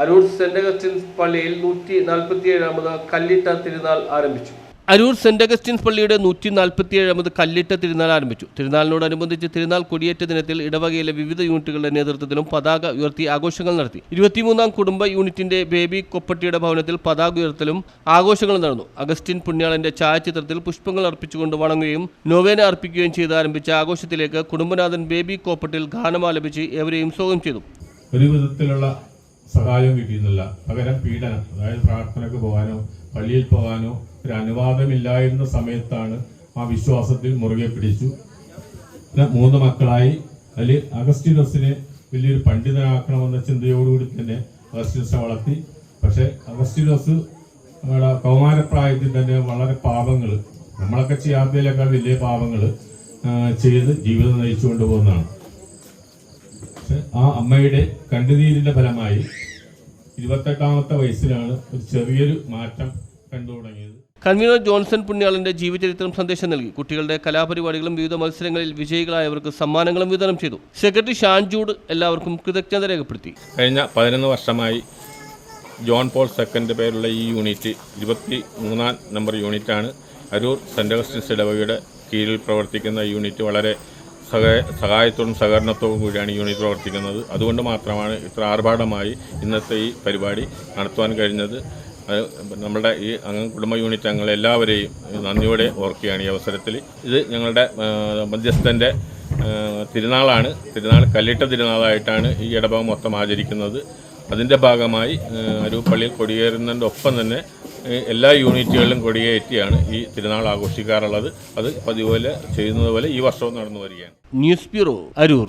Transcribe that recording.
Aroor saint Augustine's പള്ളിയിൽ നൂറ്റി നാൽപ്പത്തിയേഴാമത് കല്ലിട്ട തിരുനാൾ ആരംഭിച്ചു. അരൂർ സെന്റ് അഗസ്റ്റിൻസ് പള്ളിയുടെ നൂറ്റി നാൽപ്പത്തിയേഴാമത് കല്ലിട്ട തിരുനാൾ ആരംഭിച്ചു. തിരുനാളിനോടനുബന്ധിച്ച് തിരുനാൾ കൊടിയേറ്റ ദിനത്തിൽ ഇടവകയിലെ വിവിധ യൂണിറ്റുകളുടെ നേതൃത്വത്തിലും പതാക ഉയർത്തി ആഘോഷങ്ങൾ നടത്തി. ഇരുപത്തിമൂന്നാം കുടുംബ യൂണിറ്റിന്റെ ബേബി കൊപ്പട്ടിയുടെ ഭവനത്തിൽ പതാക ഉയർത്തലും ആഘോഷങ്ങളും നടന്നു. അഗസ്റ്റിൻ പുണ്യാളന്റെ ഛായാചിത്രത്തിൽ പുഷ്പങ്ങൾ അർപ്പിച്ചുകൊണ്ട് വണങ്ങുകയും നൊവേന അർപ്പിക്കുകയും ചെയ്ത് ആരംഭിച്ച ആഘോഷത്തിലേക്ക് കുടുംബനാഥൻ ബേബി കോപ്പട്ടിൽ ഗാനമാലപിച്ച് ഏവരെയും സ്വാഗതം ചെയ്തു. ഒരു വിധത്തിലുള്ള സഹായവും കിട്ടിയിരുന്നില്ല. പകരം പീഡനം അതായത് പ്രാർത്ഥനയ്ക്ക് പോകാനോ പള്ളിയിൽ പോകാനോ ഒരു അനുവാദമില്ലായിരുന്ന സമയത്താണ് ആ വിശ്വാസത്തിൽ മുറുകെ പിടിച്ചു. പിന്നെ മൂന്ന് മക്കളായി. അതിൽ അഗസ്റ്റിനസിനെ വലിയൊരു പണ്ഡിതനാക്കണമെന്ന ചിന്തയോടുകൂടി തന്നെ അഗസ്റ്റിനസിനെ വളർത്തി. പക്ഷെ അഗസ്റ്റിനസ് നമ്മുടെ കൗമാരപ്രായത്തിൽ തന്നെ വളരെ പാപങ്ങൾ നമ്മളൊക്കെ ചെയ്യാത്തതിലേക്കാൾ വലിയ പാപങ്ങൾ ചെയ്ത് ജീവിതം നയിച്ചു കൊണ്ടുപോകുന്നതാണ് ആ അമ്മയുടെ കണ്ടുനീരിന്റെ ഫലമായി ഇരുപത്തെട്ടാമത്തെ വയസ്സിലാണ് ഒരു ചെറിയൊരു മാറ്റം കണ്ടു തുടങ്ങിയത് കൺവീനർ ജോൺസൺ പുണ്യാളന്റെ ജീവചരിത്രം സന്ദേശം നൽകി. കുട്ടികളുടെ കലാപരിപാടികളും വിവിധ മത്സരങ്ങളിൽ വിജയികളായവർക്ക് സമ്മാനങ്ങളും വിതരണം ചെയ്തു. സെക്രട്ടറി ഷാൻജൂഡ് എല്ലാവർക്കും കൃതജ്ഞത രേഖപ്പെടുത്തി. കഴിഞ്ഞ പതിനൊന്ന് വർഷമായി ജോൺ പോൾ സെക്കൻഡ് പേരുള്ള ഈ യൂണിറ്റ് ഇരുപത്തി മൂന്നാം നമ്പർ യൂണിറ്റാണ്. അരൂർ സെന്റ് അഗസ്റ്റിൻസ് ഇടവകയുടെ കീഴിൽ പ്രവർത്തിക്കുന്ന യൂണിറ്റ് വളരെ സഹായ സഹായത്തോടും സഹകരണത്തോടും കൂടിയാണ് യൂണിറ്റ് പ്രവർത്തിക്കുന്നത്. അതുകൊണ്ട് മാത്രമാണ് ഇത്ര ആർഭാടമായി ഇന്നത്തെ ഈ പരിപാടി നടത്തുവാൻ കഴിഞ്ഞത്. നമ്മുടെ ഈ അംഗ കുടുംബ യൂണിറ്റ് അംഗങ്ങൾ എല്ലാവരെയും നന്ദിയോടെ ഓർക്കുകയാണ് ഈ അവസരത്തിൽ. ഇത് ഞങ്ങളുടെ മധ്യസ്ഥന്റെ തിരുനാളാണ്. തിരുനാൾ കല്ലിട്ട തിരുനാളായിട്ടാണ് ഈ ഇടഭാഗം മൊത്തം ആചരിക്കുന്നത്. അതിന്റെ ഭാഗമായി അരൂപ്പള്ളിയിൽ കൊടിയേറുന്നതിന്റെ ഒപ്പം തന്നെ എല്ലാ യൂണിറ്റുകളിലും കൊടിയേറ്റിയാണ് ഈ തിരുനാൾ ആഘോഷിക്കാറുള്ളത്. അത് പതിപോലെ ചെയ്യുന്നത് പോലെ ഈ വർഷവും നടന്നു വരികയാണ്. News bureau Aroor.